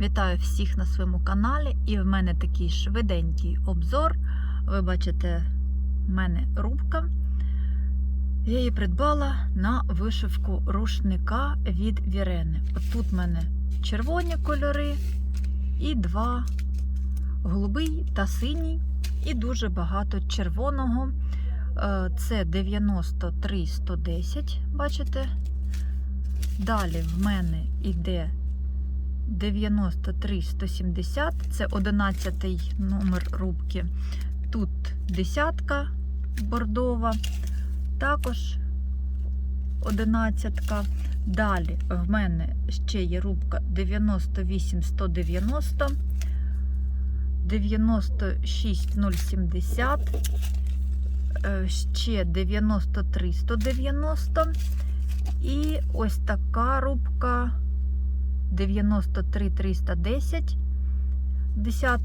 Вітаю всіх на своєму каналі, і в мене такий швиденький обзор. Ви бачите, в мене рубка. Я її придбала на вишивку рушника від Вірени. От тут в мене червоні кольори і два голубий та синій, і дуже багато червоного. Е, Це 93 110, бачите? Далі в мене йде 93 170, це 11 номер рубки. Тут десятка бордова, також 11. Далі в мене ще є рубка 98 190, 96 070, е, ще 93 190. І ось така рубка 93 310, 10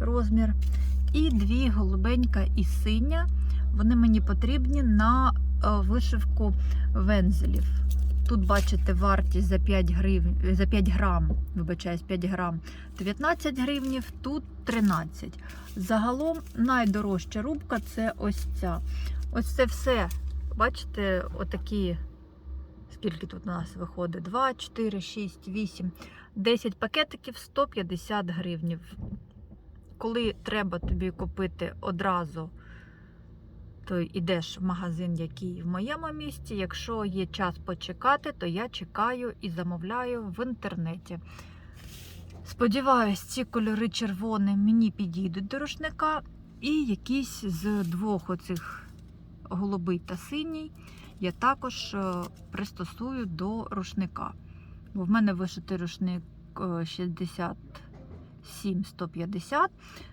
розмір. І дві голубенька і синя. Вони мені потрібні на е, вишивку вензелів. Тут бачите вартість за 5 гривень, за 5 грам, вибачаюсь, 5 грам 19 гривнів, тут 13. Загалом найдорожча рубка це ось ця. Ось це все. Бачите, отакі Скільки тут у нас виходить? 2, 4, 6, 8, 10 пакетиків 150 гривнів. Коли треба тобі купити одразу, то йдеш в магазин, який в моєму місті. Якщо є час почекати, то я чекаю і замовляю в інтернеті. Сподіваюсь, ці кольори червоні мені підійдуть до рушника. І якісь з двох оцих голубий та синій я також е, пристосую до рушника. Бо в мене вишитий рушник 67-150.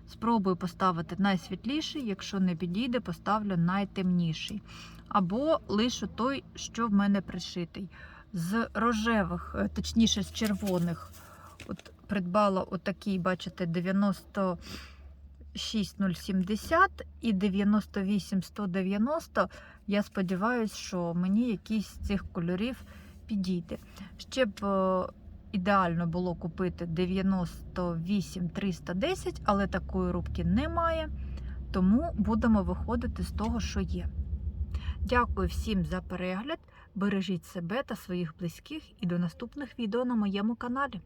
Спробую поставити найсвітліший, якщо не підійде, поставлю найтемніший. Або лише той, що в мене пришитий. З рожевих, е, точніше, з червоних, от придбала отакий, бачите, 90. 6070 і 98190. Я сподіваюся, що мені якийсь з цих кольорів підійде. Ще б е, ідеально було купити 98310, але такої рубки немає. Тому будемо виходити з того, що є. Дякую всім за перегляд. Бережіть себе та своїх близьких і до наступних відео на моєму каналі.